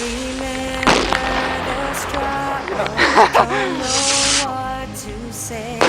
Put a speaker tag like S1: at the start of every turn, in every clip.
S1: Remember the struggle, I don't know what to say.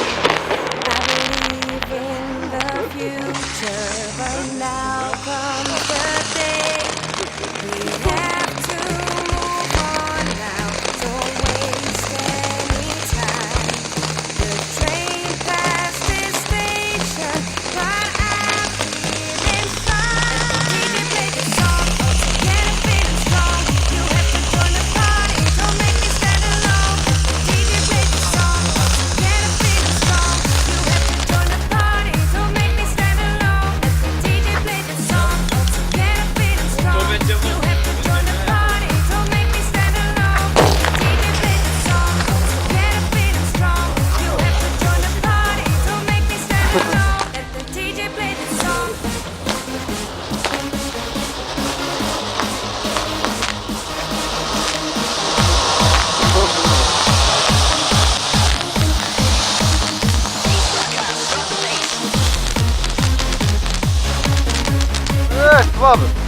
S1: zabawy.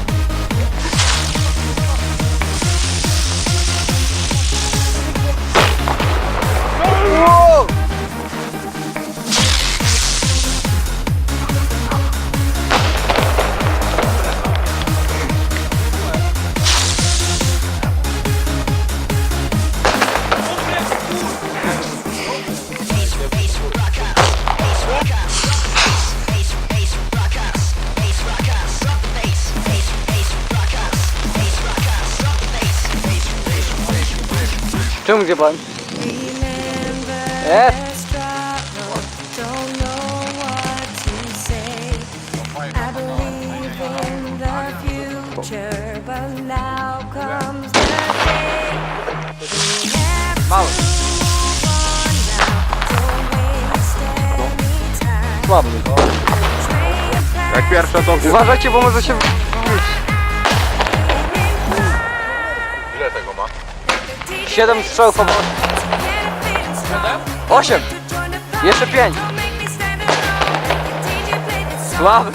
S2: Czemu
S1: gdzie pan?
S3: Jak pierwsza to...
S2: Uważajcie, bo może się Siedem strzałów po. Osiem. Jeszcze pięć. Słaby.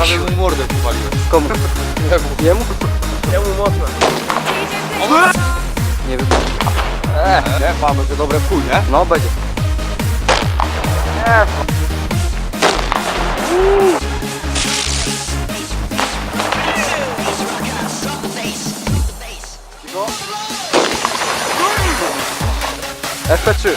S3: Prawie mu mordę popaliłem.
S2: Komu? Jemu.
S3: Jemu? Jemu mocno.
S2: Nie wiem. Eee,
S3: nie, pan będzie dobre w nie?
S2: No, będzie. Nie. FP3